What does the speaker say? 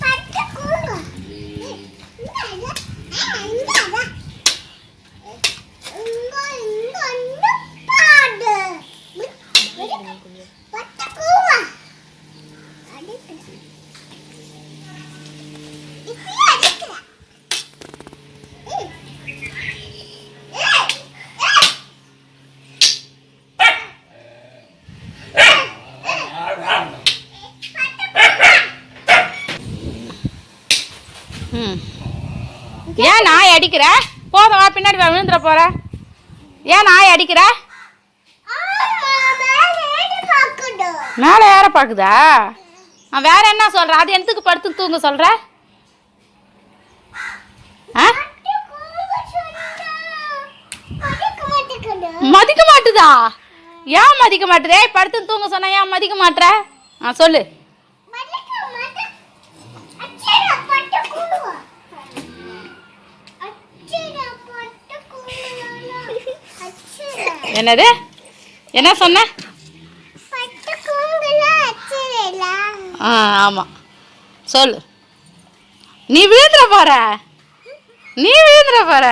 పట్టుకో ஏன் நாய் அடிக்கிற? போதும் வா பின்னாடி வா விழுந்துட போற. ஏன் நாய் அடிக்கிற? மேலே ஏற பார்க்குதா? ஆ, வேற என்ன சொல்ற? அது எனத்துக்கு படுத்து தூங்க சொல்ற? ஆ? மதிக்க மாட்டுதா? ஏன் மதிக்க மாட்டுதே? படுத்து தூங்க சொன்ன ஏன் மதிக்க மாட்டுற? ஆ சொல்லு. என்னது? என்ன சொன்ன? ஆ ஆமாம் சொல்லு. நீ விழுந்துட போற. நீ விழுந்துட போற.